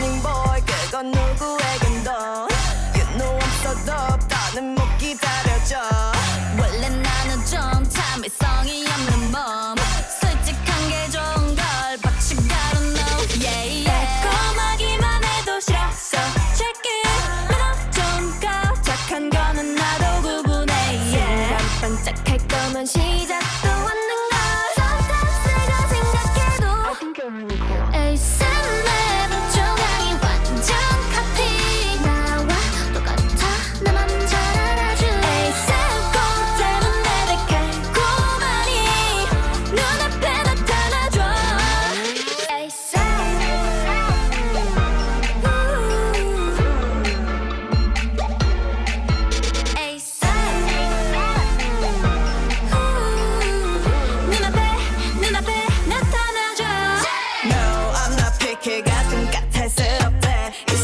morning boy 그건 누구에겐 더 You know I'm so dope 나는 못 기다려져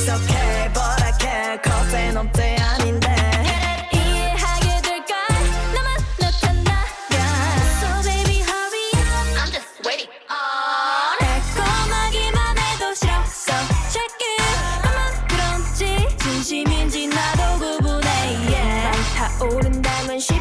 It's okay but I can't cause ain't 없대 아닌데 이해하게 될까 나만 나타나가 So baby hurry I'm just waiting on 달콤하기만 해도 싫어 So check it 나만 그런지 진심인지 나도 구분해 yeah 타오른다면 쉽